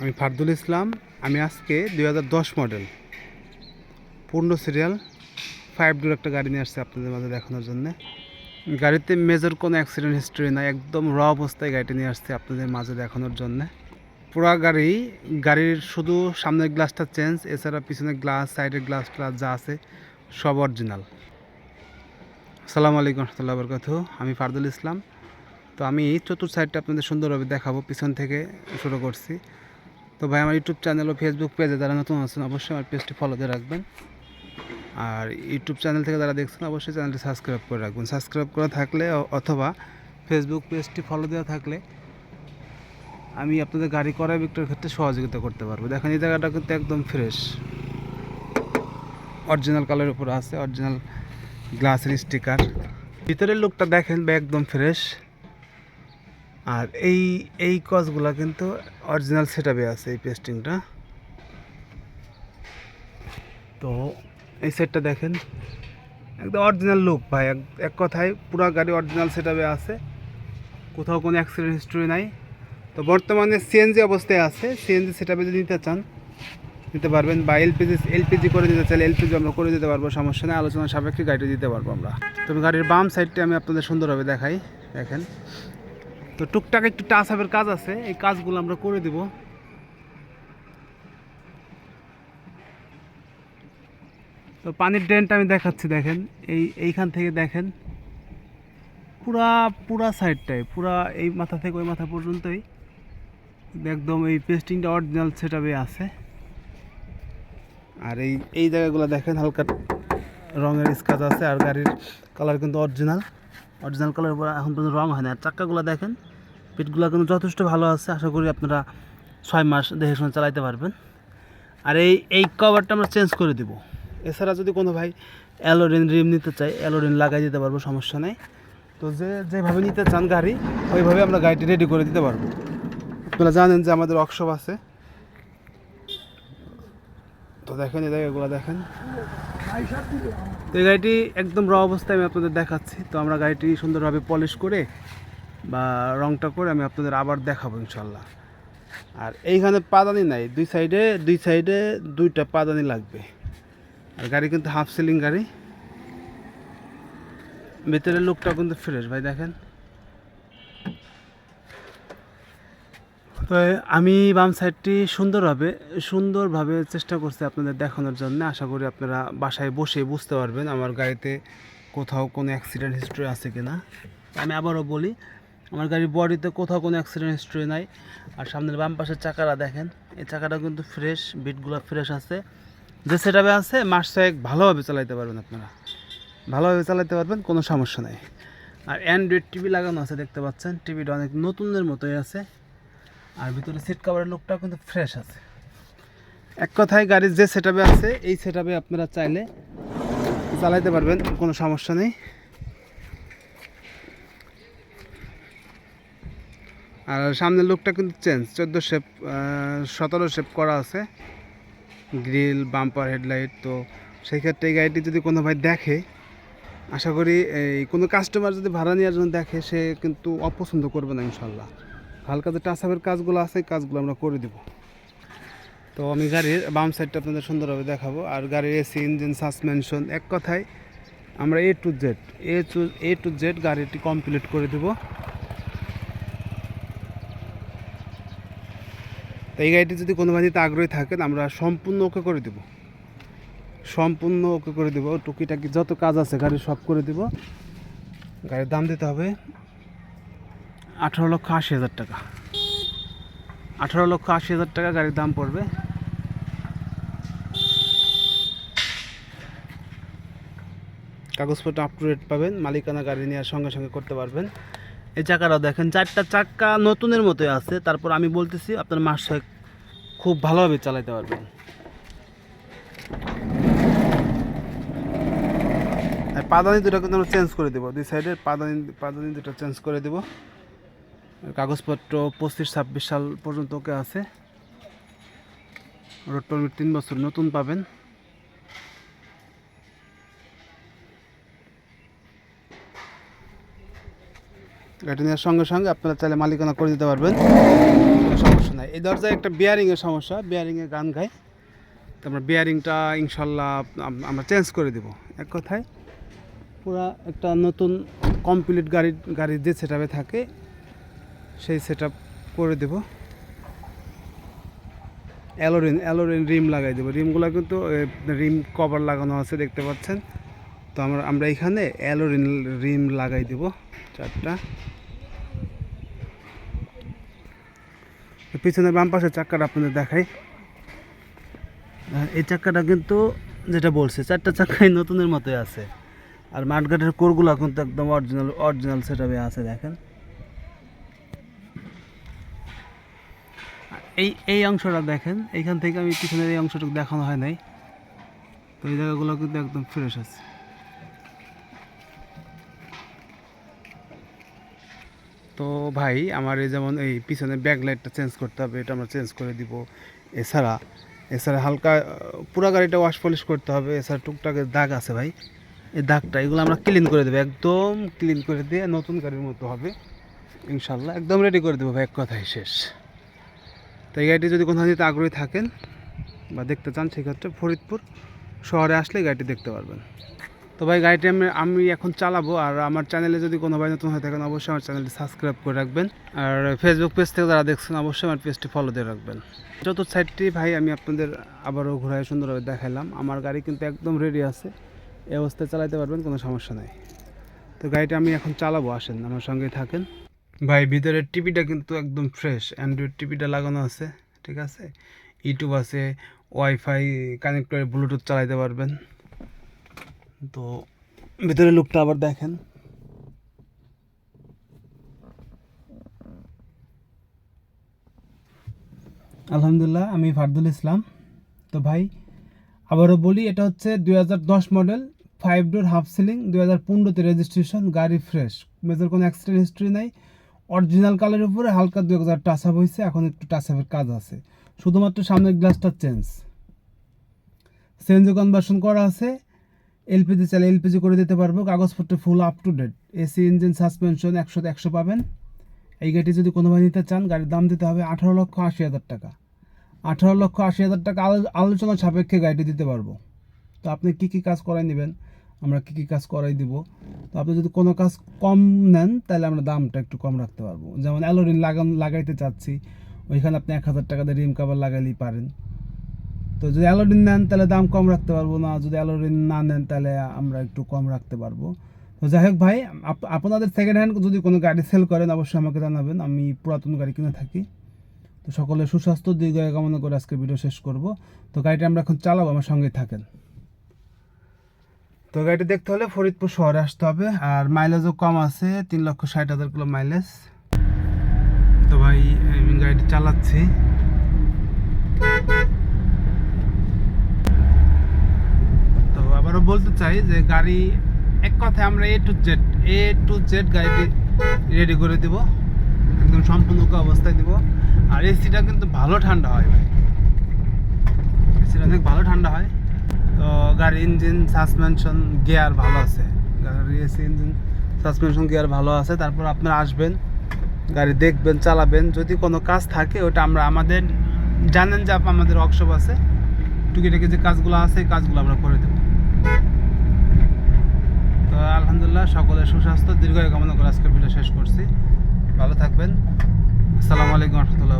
আমি ফারদুল ইসলাম, আমি আজকে দু হাজার দশ মডেল পূর্ণ সিরিয়াল ফাইভ ডোর একটা গাড়ি নিয়ে আসছে আপনাদের মাঝে দেখানোর জন্য। গাড়িতে মেজর কোনো অ্যাক্সিডেন্ট হিস্ট্রি নাই, একদম র অবস্থায় গাড়িটি নিয়ে আসছে আপনাদের মাঝে দেখানোর জন্য। পুরা গাড়ি, গাড়ির শুধু সামনের গ্লাসটা চেঞ্জ এছাড়া পিছনের গ্লাস সাইডের গ্লাস ট্লাস যা আছে, সব অরিজিনাল আসসালামু আলাইকুম রহমতুল্লাহ বরকাত আমি ফারদুল ইসলাম। তো আমি চতুর্থ সাইডটা আপনাদের সুন্দরভাবে দেখাবো, পিছন থেকে শুরু করছি। তো ভাই আমার ইউটিউব চ্যানেল ও ফেসবুক পেজে যারা নতুন আছেন, অবশ্যই আমার পেজটি ফলো দিয়ে রাখবেন। আর ইউটিউব চ্যানেল থেকে যারা দেখছেন, অবশ্যই চ্যানেলটি সাবস্ক্রাইব করে রাখবেন। সাবস্ক্রাইব করা থাকলে অথবা ফেসবুক পেজটি ফলো দেওয়া থাকলে আমি আপনাদের গাড়ি করা বিক্রয়ের ক্ষেত্রে সহযোগিতা করতে পারব। দেখেন, এই জায়গাটা কিন্তু একদম ফ্রেশ অরিজিনাল কালারের উপর আছে অরিজিনাল গ্লাসের স্টিকার ভিতরের লুকটা দেখেন বা একদম ফ্রেশ আর এই এই কসগুলা কিন্তু অরিজিনাল সেটআপে আছে এই পেস্টিংটা। তো এই সেটটা দেখেন, একদম অরিজিনাল লুক ভাই, এক কথায় পুরো গাড়ি অরিজিনাল সেটআপে আছে। কোথাও কোনো অ্যাক্সিডেন্ট হিস্ট্রি নাই। তো বর্তমানে সিএনজি অবস্থায় আছে সিএনজি সেটআপে যদি নিতে চান, নিতে পারবেন বা এলপিজি এলপিজি করে দিতে চাইলে এলপিজি আমরা করে দিতে পারব, সমস্যা নেই আলোচনা সাপেক্ষে গাড়িটা দিতে পারব আমরা। তবে গাড়ির বাম সাইডটি আমি আপনাদের সুন্দরভাবে দেখাই, দেখেন। তো টুকটাক একটু টাচ আপের কাজ আছে, এই কাজগুলো আমরা করে দিব। তো পানির ড্রেনটা আমি দেখাচ্ছি, দেখেন। এই, এইখান থেকে দেখেন। পুরা পুরা সাইডটাই পুরা এই মাথা থেকে ওই মাথা পর্যন্তই। একদম এই পেস্টিংটা অরিজিনাল সেটআপে আছে। আর এই এই জায়গাগুলো দেখেন, হালকা রঙের স্কাচ আছে, আর গাড়ির কালার কিন্তু অরিজিনাল অরিজিনাল কালার এখন পর্যন্ত রং হয় না আর চাক্কাগুলো দেখেন। পিঠগুলো কিন্তু যথেষ্ট ভালো আছে। আশা করি আপনারা ছয় মাস দেখে শুনে চালাইতে পারবেন। আর এই এই কভারটা আমরা চেঞ্জ করে দিব। এছাড়া যদি কোনো ভাই অ্যালোরিন রিম নিতে চাই অ্যালোরিন লাগাই দিতে পারব, সমস্যা নেই। তো যে, যেভাবে নিতে চান গাড়ি, ওইভাবে আমরা গাড়িটি রেডি করে দিতে পারব। আপনারা জানেন যে আমাদের ওয়ার্কশপ আছে। তো দেখেন, এই জায়গাগুলো দেখেন। তো এই গাড়িটি একদম র অবস্থায় আমি আপনাদের দেখাচ্ছি। তো আমরা গাড়িটি সুন্দরভাবে পলিশ করে বা রংটা করে আমি আপনাদের আবার দেখাবো ইনশাল্লাহ। আর এইখানে পাদানি নাই, দুই সাইডে দুই সাইডে দুইটা পাদানি লাগবে। আর গাড়ি কিন্তু হাফ সিলিং গাড়ি। ভেতরের লুকটা কিন্তু ফ্রেশ ভাই দেখেন। তো আমি বাম সাইডটি সুন্দরভাবে সুন্দরভাবে চেষ্টা করছি আপনাদের দেখানোর জন্য। আশা করি আপনারা বাসায় বসে বুঝতে পারবেন আমার গাড়িতে কোথাও কোনো অ্যাক্সিডেন্ট হিস্ট্রি আছে কি না আমি আবারও বলি আমার গাড়ির বডিতে কোথাও কোনো অ্যাক্সিডেন্ট হিস্ট্রি নাই। আর সামনের বাম পাশের চাকাটা দেখেন, এই চাকাটা কিন্তু ফ্রেশ বিটগুলো ফ্রেশ আছে। যে সেটাবে আছে, মাস ছয়েক ভালোভাবে চালাইতে পারবেন আপনারা। ভালোভাবে চালাতে পারবেন, কোনো সমস্যা নেই। আর অ্যান্ড্রয়েড টিভি লাগানো আছে, দেখতে পাচ্ছেন। টিভিটা অনেক নতুনের মতোই আছে। আর ভিতরে সিট কভারের লুকটাও কিন্তু ফ্রেশ আছে। এক কথায় গাড়ির যে সেটআপে আছে, এই সেটআপে আপনারা চাইলে চালাইতে পারবেন, কোনো সমস্যা নেই। আর সামনের লুকটা কিন্তু চেঞ্জ চোদ্দ শেপ সতেরো শেপ করা আছে। গ্রিল বাম্পার হেডলাইট তো সেই ক্ষেত্রে এই গাড়িটি যদি কোনো ভাই দেখে, আশা করি এই কোনো কাস্টমার যদি ভাড়া নেওয়ার জন্য দেখে, সে কিন্তু অপছন্দ করবে না ইনশাল্লাহ হালকা যে টাচাপের কাজগুলো আছে কাজগুলো আমরা করে দেব। তো আমি গাড়ির বাম সাইডটা আপনাদের সুন্দরভাবে দেখাবো। আর গাড়ির এসি ইঞ্জিন সাসপেনশন এক কথায় আমরা A to Z A to A to Z গাড়িটি কমপ্লিট করে দেব। তো এই গাড়িটি যদি কোনো বাড়িতে আগ্রহী থাকেন আমরা সম্পূর্ণ ওকে করে দেব। সম্পূর্ণ ওকে করে দেব। টুকিটাকি যত কাজ আছে গাড়ির সব করে দেব। গাড়ির দাম দিতে হবে আঠারো লক্ষ আশি হাজার টাকা। আঠারো লক্ষ আশি হাজার টাকা গাড়ির দাম পড়বে। কাগজপত্র আপ টু ডেট পাবেন, মালিকানা গাড়ি নেওয়ার সঙ্গে সঙ্গে করতে পারবেন। এই চাকাটাও দেখেন, চারটা চাক্কা নতুনের মতোই আছে। তারপর আমি বলতেছি, আপনার মাস খুব ভালোভাবে চালাতে পারবেন। পাদানি দুটো কিন্তু আমরা চেঞ্জ করে দেবো, দুই সাইডের পাদানি পাদানি দুটো চেঞ্জ করে দেবো। কাগজপত্র পঁচিশ, ছাব্বিশ সাল পর্যন্ত ওকে আছে। রোড পারমিট তিন বছর নতুন পাবেন। গাড়িটা নেওয়ার সঙ্গে সঙ্গে আপনারা চাইলে মালিকানা করে দিতে পারবেন। কোনো সমস্যা নাই। এই দরজায় একটা বিয়ারিংয়ের সমস্যা। বিয়ারিংয়ে গান গায় তো আমরা বিয়ারিংটা ইনশাল্লাহ আম- আমরা চেঞ্জ করে দেব। এক কথায়, পুরা একটা নতুন কমপ্লিট গাড়ি, গাড়ির যে সেট থাকে, সেই সেট করে দেব। অ্যালোরিন অ্যালোরিন রিম লাগাই দেবো। রিমগুলো কিন্তু রিম কভার লাগানো আছে, দেখতে পাচ্ছেন। তো আমরা আমরা এখানে অ্যালোরিন রিম লাগাই দেব, চারটা। পিছনের বাম পাশের চাক্কাটা আপনাদের দেখাই। এই চাক্কাটা কিন্তু যেটা বলছে, চারটা চাক্কাই নতুনের মতোই আছে। আর মাঠঘাটের কোরগুলো কিন্তু একদম অরিজিনাল অরিজিনাল সেটআপে আছে, দেখেন। এই এই অংশটা দেখেন, এইখান থেকে আমি পিছনের এই অংশটুকু দেখানো হয় নাই। তো এই জায়গাগুলো কিন্তু একদম ফ্রেশ আছে। তো ভাই, আমার এই যেমন এই পিছনে ব্যাক লাইটটা চেঞ্জ করতে হবে, এটা আমরা চেঞ্জ করে দিব। এছাড়া এছাড়া হালকা, পুরো গাড়িটা ওয়াশ পলিশ করতে হবে। এছাড়া টুকটাকের দাগ আছে ভাই। এই দাগটা, এগুলো আমরা ক্লিন করে দেবো, একদম ক্লিন করে দিয়ে নতুন গাড়ির মতো হবে। ইনশাল্লাহ একদম রেডি করে দেবো ভাই, এক কথাই শেষ। তো এই গাড়িটি যদি কোথাও নিতে আগ্রহী থাকেন বা দেখতে চান, সেক্ষেত্রে ফরিদপুর শহরে আসলে গাড়িটি দেখতে পারবেন। তো ভাই, গাড়িটি আমি আমি এখন চালাবো। আর আমার চ্যানেলে যদি কোনো ভাই নতুন হয়ে থাকেন, অবশ্যই আমার চ্যানেলটি সাবস্ক্রাইব করে রাখবেন। আর ফেসবুক পেজ থেকে যারা দেখছেন, অবশ্যই আমার পেজটি ফলো দিয়ে রাখবেন। যত সাইডটি ভাই, আমি আপনাদের আবারও ঘোরায় সুন্দরভাবে দেখালাম আমার গাড়ি কিন্তু একদম রেডি আছে। এই অবস্থায় চালাতে পারবেন, কোনো সমস্যা নেই। তো গাড়িটা আমি এখন চালাবো, আসেন, আমার সঙ্গে থাকেন। ভাই, ভিতরের টিভিটা কিন্তু একদম ফ্রেশ অ্যান্ড্রয়েড টিভিটা লাগানো আছে, ঠিক আছে? ইউটিউব আছে ওয়াইফাই কানেক্ট করে ব্লুটুথ চালাতে পারবেন। তো ভিতরে লুকটা আবার দেখেন। আলহামদুলিল্লাহ, আমি ফারদুল ইসলাম। তো ভাই, আবারও বলি, এটা হচ্ছে দু হাজার দশ model five door half ceiling দুই হাজার রেজিস্ট্রেশন গাড়ি ফ্রেশ মেজর, কোনো অ্যাক্সিডেন্ট হিস্ট্রি নাই। অরিজিনাল কালারের উপরে হালকা দু হাজার টাচ আপ হয়েছে এখন একটু টাচ আপের কাজ আছে। শুধুমাত্র সামনের গ্লাসটা চেঞ্জ সিএনজি কনভার্সন করা আছে। এলপিজি চাইলে এলপিজি করে দিতে পারব। কাগজপত্র full up to date AC engine suspension একশোতে একশো পাবেন। এই গাড়িটি যদি কোনো ভাই নিতে চান, গাড়ির দাম দিতে হবে আঠারো লক্ষ আশি হাজার টাকা। আঠারো লক্ষ আশি হাজার টাকা আলো- আলোচনা সাপেক্ষে গাড়িটি দিতে পারব। তো আপনি কী কী কাজ করাই নেবেন? আমরা কী কী কাজ করাই দিব? তো আপনি যদি কোনো কাজ কম নেন, তাহলে আমরা দামটা একটু কম রাখতে পারব। যেমন অ্যালোরিন লাগান লাগাইতে চাচ্ছি, ওইখানে আপনি এক হাজার টাকা দিয়ে রিম কাভার লাগাইলেই পারেন। তো যদি অ্যালোডিন নেন, তাহলে দাম কম রাখতে পারব না। যদি অ্যালোডিন না নেন, তাহলে আমরা একটু কম রাখতে পারব। তো যাই হোক ভাই, আপ- আপনাদের সেকেন্ড হ্যান্ড যদি কোনো গাড়ি সেল করেন, অবশ্যই আমাকে জানাবেন। আমি পুরাতন গাড়ি কিনে থাকি। তো সকলের সুস্বাস্থ্য দীর্ঘ কামনা করে আজকে ভিডিও শেষ করব। তো গাড়িটা আমরা এখন চালাবো, আমার সঙ্গে থাকেন। তো গাড়িটি দেখতে হলে ফরিদপুর শহরে আসতে হবে। আর মাইলেজও কম আছে, তিন লক্ষ ষাট হাজার কিলো মাইলেজ তো ভাই, আমি গাড়িটি চালাচ্ছি তো আবারও বলতে চাই যে গাড়ি এক কথায় আমরা A to Z A to Z গাড়িটি রেডি করে দিব, একদম সম্পূর্ণ অবস্থায় দিব। আর এসিটা কিন্তু ভালো ঠান্ডা হয় ভাই। এসিটা অনেক ভালো ঠান্ডা হয়। তো গাড়ির ইঞ্জিন সাসপেনশন গিয়ার ভালো আছে। গাড়ির এসি ইঞ্জিন সাসপেনশন গিয়ার ভালো আছে। তারপর আপনারা আসবেন, গাড়ি দেখবেন, চালাবেন। যদি কোনো কাজ থাকে, ওটা আমরা আমাদের, জানেন যে আমাদের ওয়ার্কশপ আছে। টুকিটাকি যে কাজগুলো আছে, এই কাজগুলো আমরা করে দেবো। তো আলহামদুলিল্লাহ সকলের সুস্বাস্থ্য, দীর্ঘ কামনা করে আজকের ভিডিও শেষ করছি। ভালো থাকবেন। আসসালামু আলাইকুম রহমতুল্লাহ